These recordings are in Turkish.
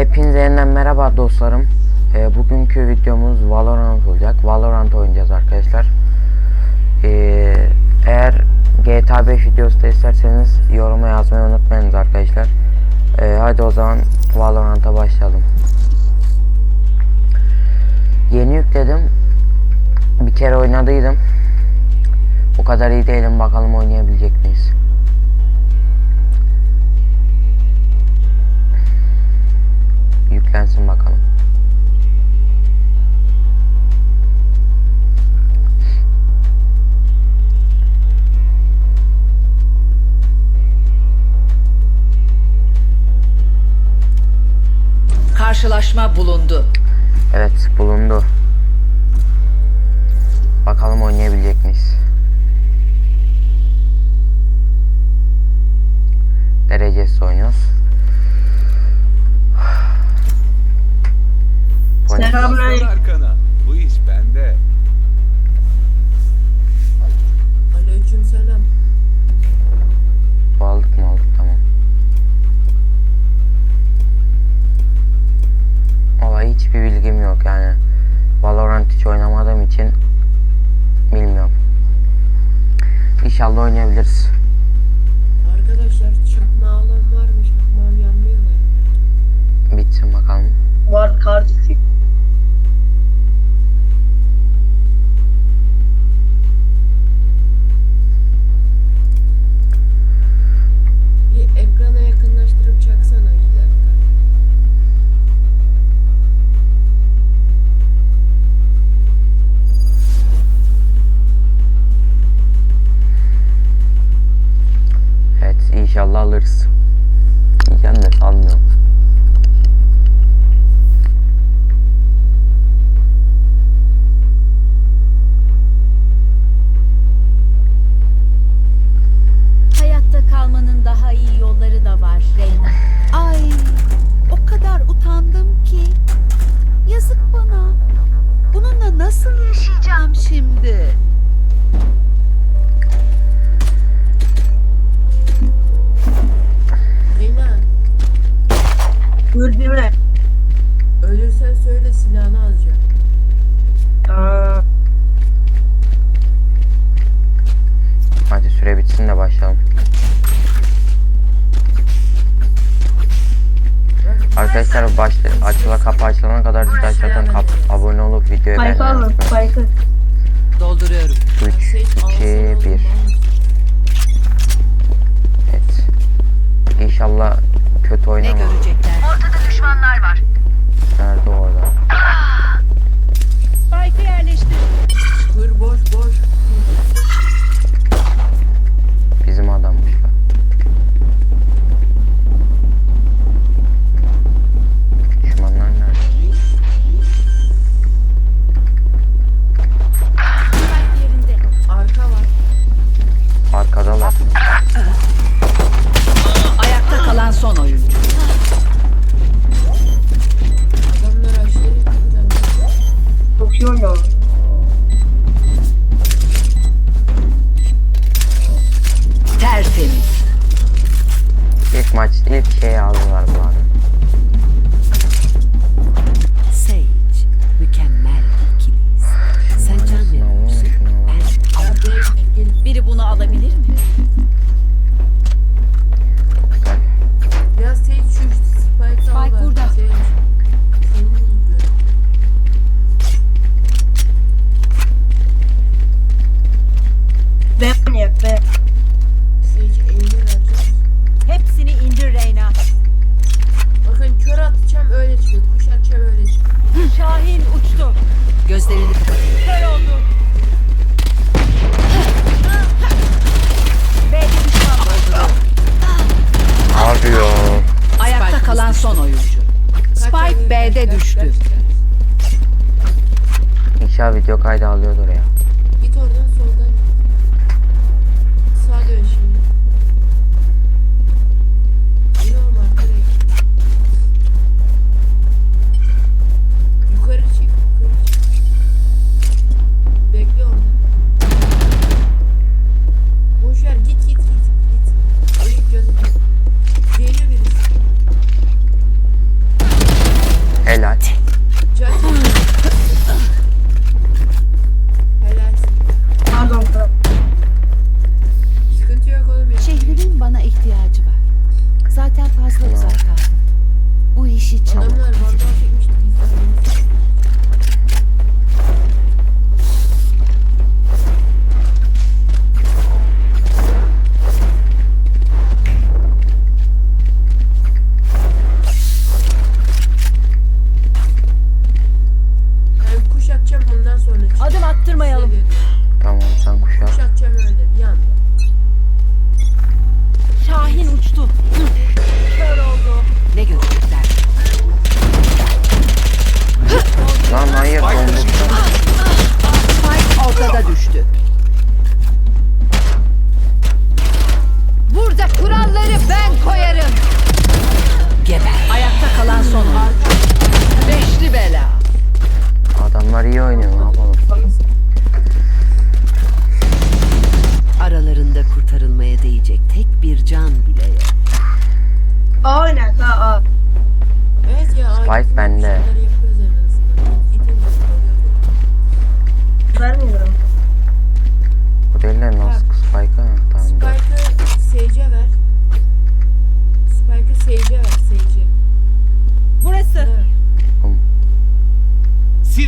Hepinize yeniden merhaba dostlarım. E, bugünkü videomuz Valorant olacak. Valorant oynayacağız arkadaşlar. E, eğer GTA 5 videosu da isterseniz yoruma yazmayı unutmayınız arkadaşlar. E, hadi o zaman Valorant'a başlayalım. Yeni yükledim. Bir kere oynadıydım. O kadar iyi değilim bakalım oynayabilecek miyiz. Yüklensin bakalım. Karşılaşma bulundu. Evet bulundu. Bakalım oynayabilecek miyiz? İnşallah alırız. Yiyeceğim de sanmıyorum. ab abone olup videoya Spike beğenmeyi alın. unutmayın. Dolduruyorum. 3, 2, 1. Evet. İnşallah kötü Ne görecekler? Ortada düşmanlar var. Nerede orada? Ah! Spike'ı yerleştir. Hır boş boş. son oyuncu. Adamlar aşırı Bakıyor ya. Tertemiz. İlk maç ilk şey aldılar.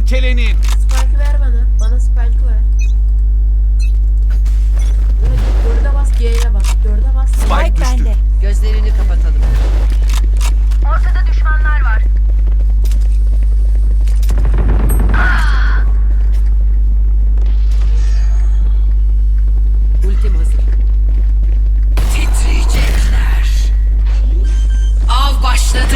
silkelenin. Spike'ı ver bana. Bana spike'ı ver. Evet, dörde bas G'ye bas. Dörde bas. Spike Spike düştü. bende. Gözlerini kapatalım. Ortada düşmanlar var. Ultim hazır. Titriyecekler. Av başladı.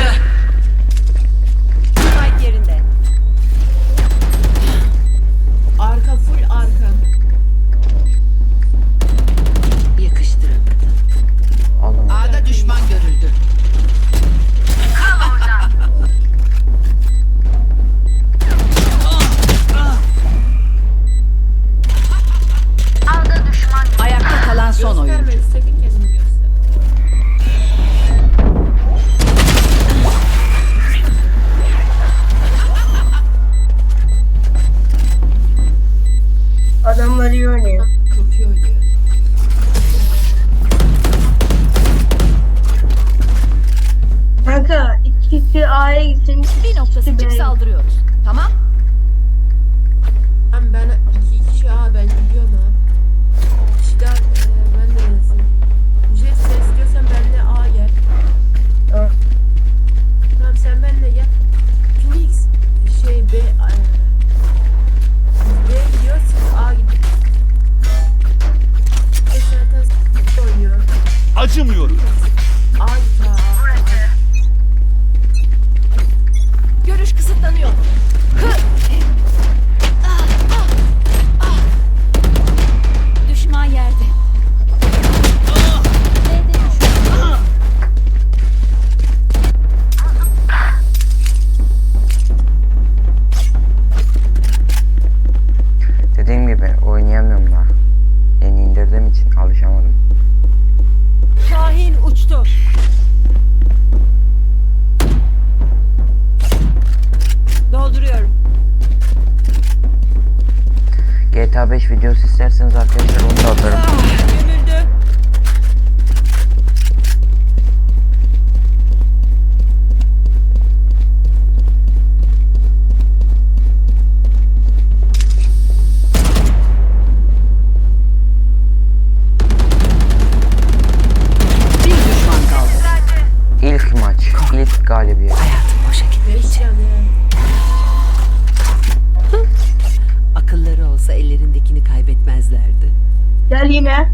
そうの Delinie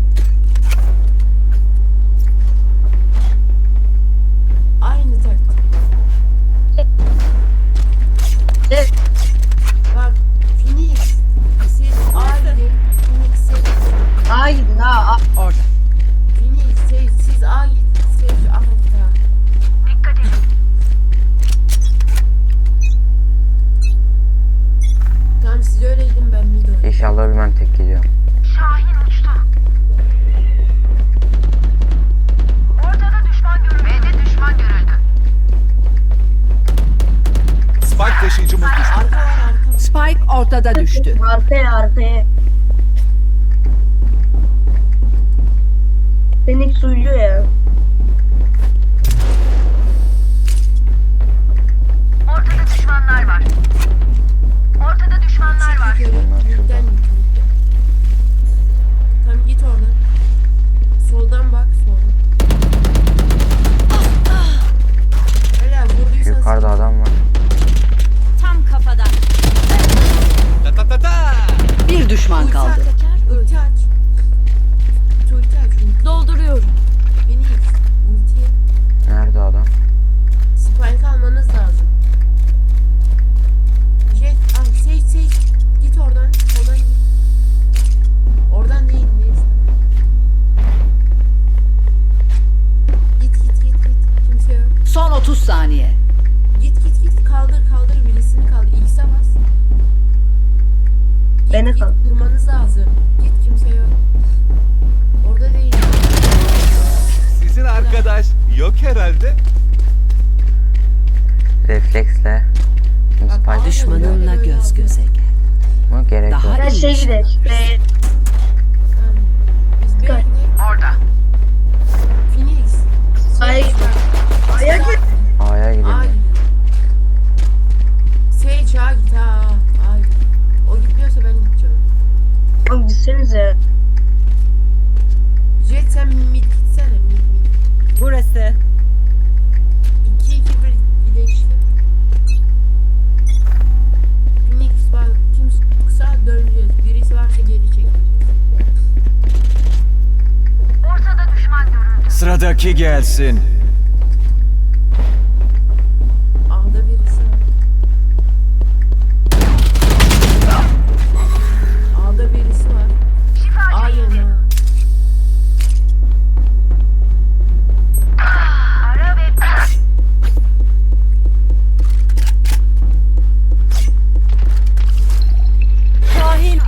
refleksle Şimdi Bak, Spike aynen Düşmanınla göz göze gel. mı gerek Daha yok. Ben şey gidelim. Tamam. Biz bir Gel. Orada. Phoenix. Ay. Aya git. A'ya Ay. gidelim. Sage ha git ha. Ay. O gitmiyorsa ben gideceğim. Oğlum gitsenize. Jet sen mid gitsene mid mid. Burası. Sıradaki gelsin. A'da birisi var. A'da birisi var. A yana. Şahin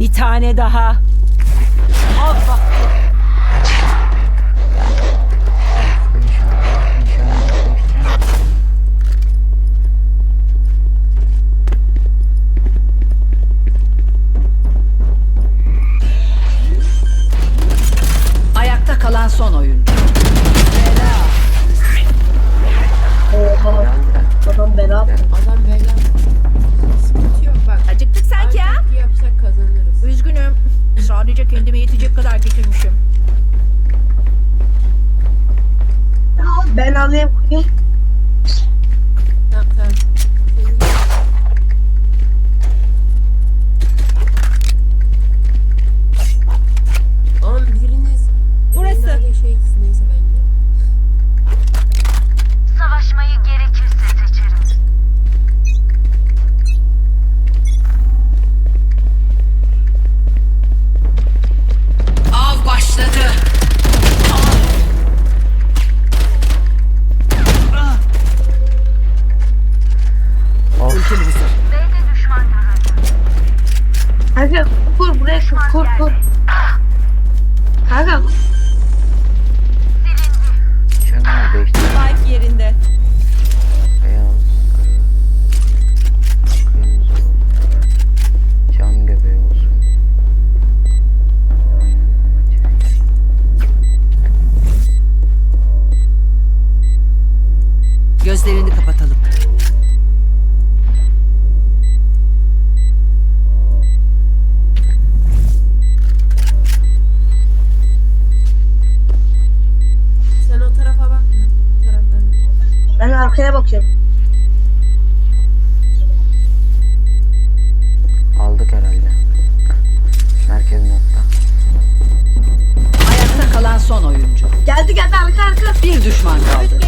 Bir tane daha. Al bak. Ayakta kalan son oyuncu. Kendime yetecek kadar getirmişim. Ben alayım. Tamam Gözlerini kapatalım. Sen o tarafa bakma. Taraftan. ben arkaya bakıyorum. Aldık herhalde. Merkez nokta. Ayakta kalan son oyuncu. Geldi geldi arka arka. Bir düşman kaldı.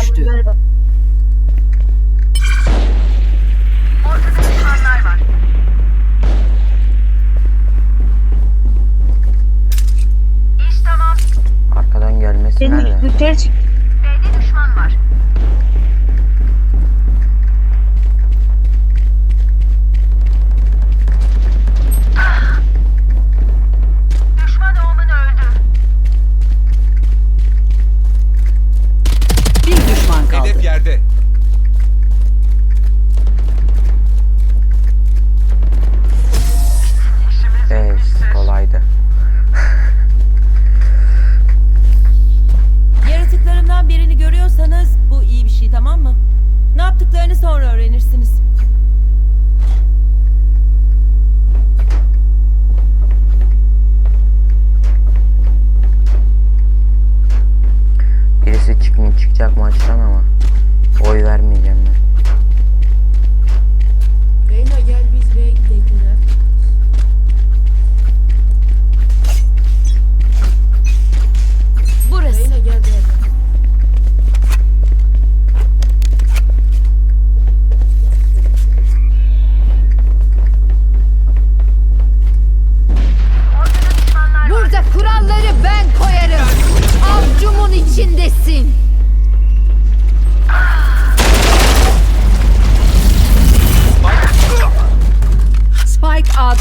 Düştü. Harbiden bak. Ortada düşmanlar var. İş tamam. Arkadan gelmesi Beni nerede? yukarı çık.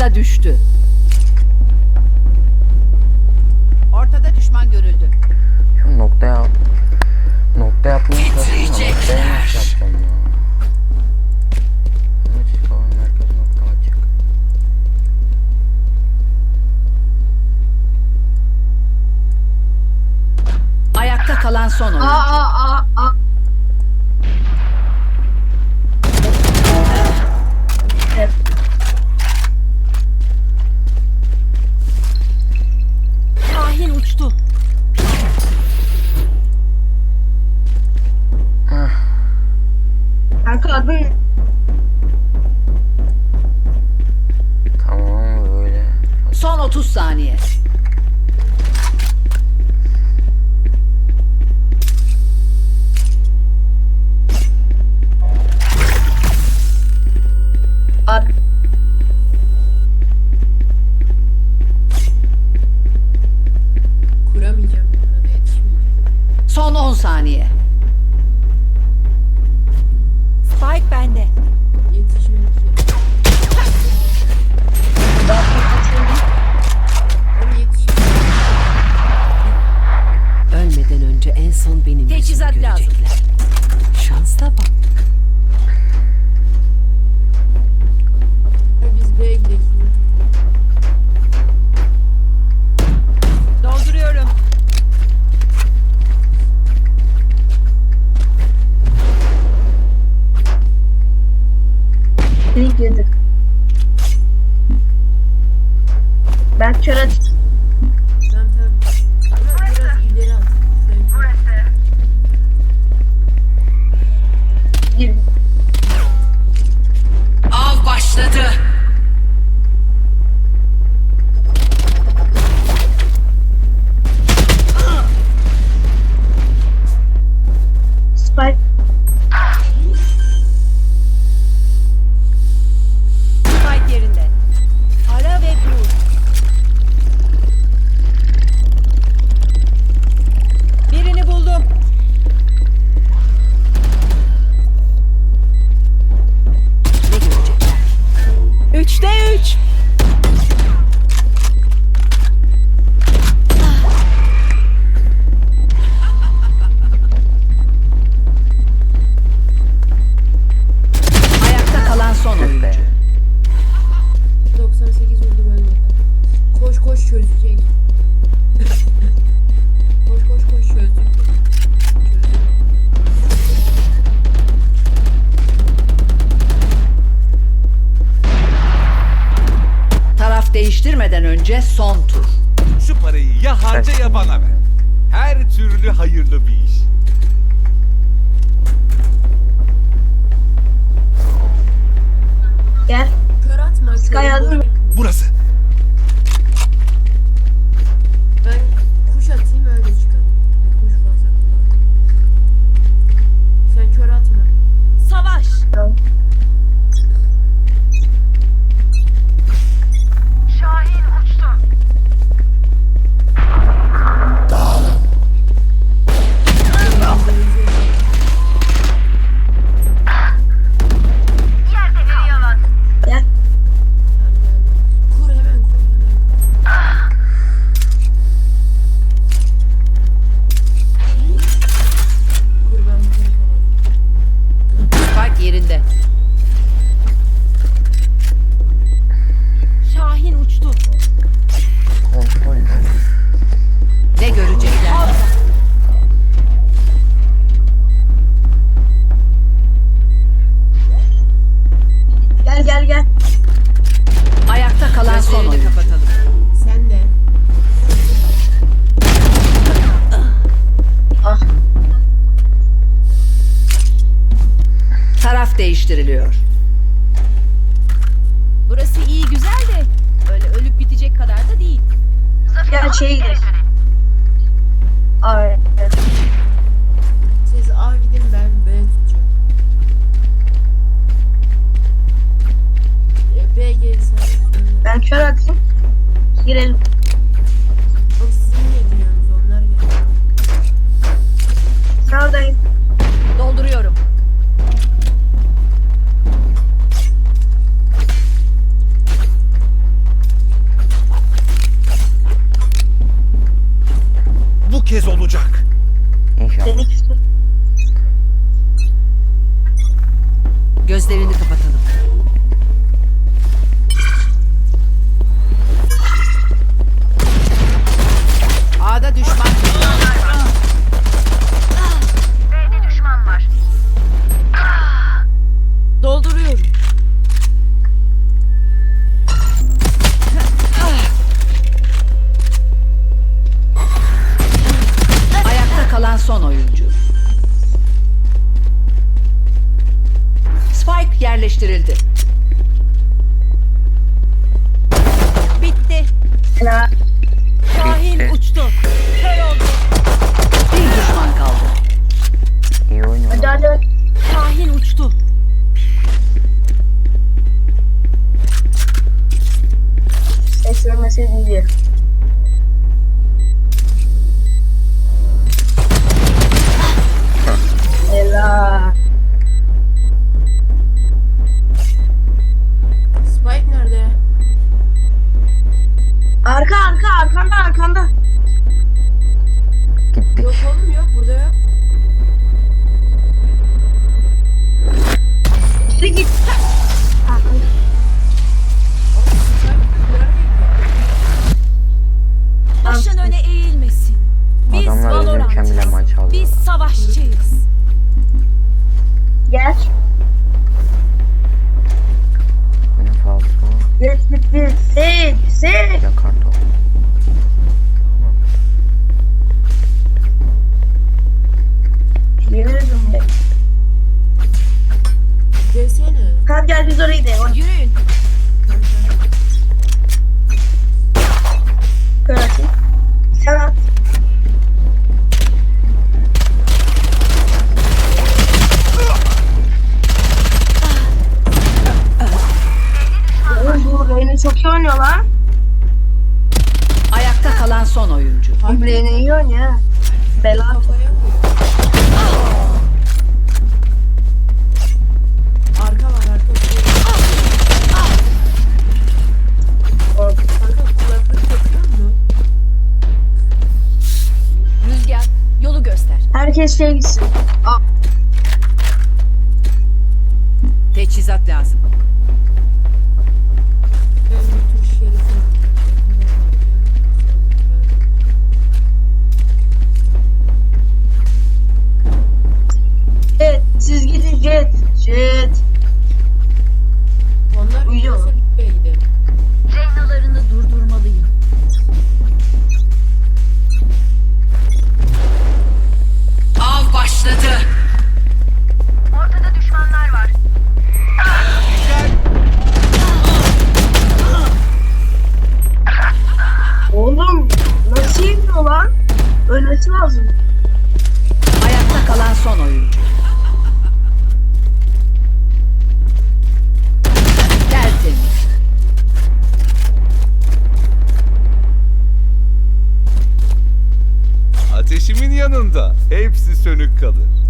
Ortada düştü. Ortada düşman görüldü. Şu nokta yap. Nokta yapmayı Getirecekler. Ayakta kalan son oyuncu. Aa, aa, aa. gitmeden önce son tur. Şu parayı ya harca ya bana ver. Her türlü hayırlı bir iş. Gel. Kör atma. Sky Burası. son oyuncu. Spike yerleştirildi. Bitti. Helal. Şahin uçtu. Kör oldu. Bir düşman kaldı. İyi oynuyor. Şahin uçtu. Esra mesaj diye. Helal. Spike nerede? Arka arka arkanda arkanda. Gittik. Yok oğlum yok burada yok. Geri git. herkes şey gitsin. Teçhizat lazım. Jet, siz gidin jet, jet. gelmesi lazım. Ayakta kalan son oyuncu. Tertemiz. Ateşimin yanında hepsi sönük kalır.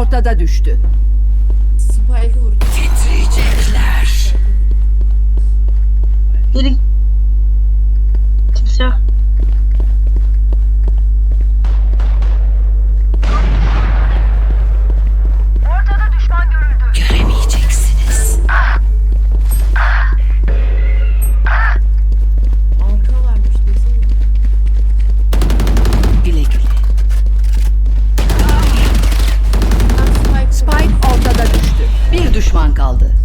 Ortada düştü. Spike'ı vurdu. Titriyecekler. Geri düşman kaldı.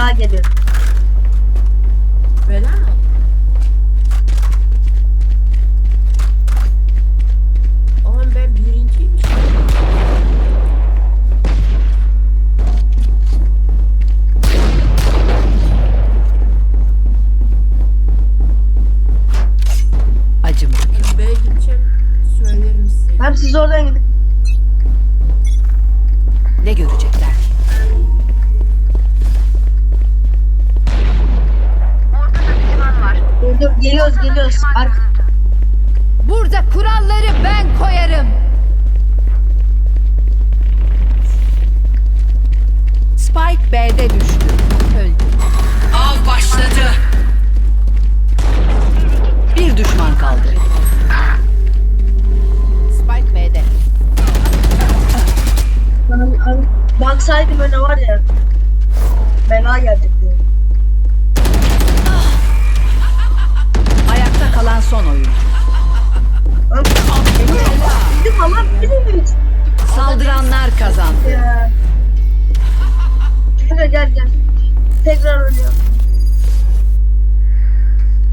Bela geliyor. Bela mı? Oğlum ben birinciymiş. Acımak. B'ye gideceğim. Söylerim size. Hem siz oradan gidin. Baksaydım öyle var ya. Bela gelecek diyor. Ayakta kalan son oyuncu. Lan Dedim ama bilemeyiz. Saldıranlar kazandı. Ya. Gel gel. Tekrar oynuyor.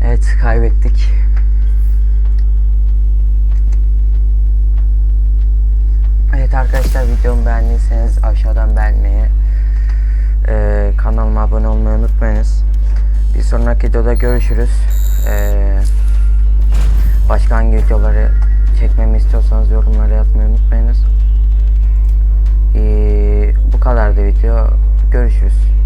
Evet kaybettik. Evet arkadaşlar videomu beğendiyseniz aşağıdan beğenmeyi, eee, kanalıma abone olmayı unutmayınız. Bir sonraki videoda görüşürüz. Eee, başka hangi videoları çekmemi istiyorsanız yorumlara yazmayı unutmayınız. Eee, bu kadardı video. Görüşürüz.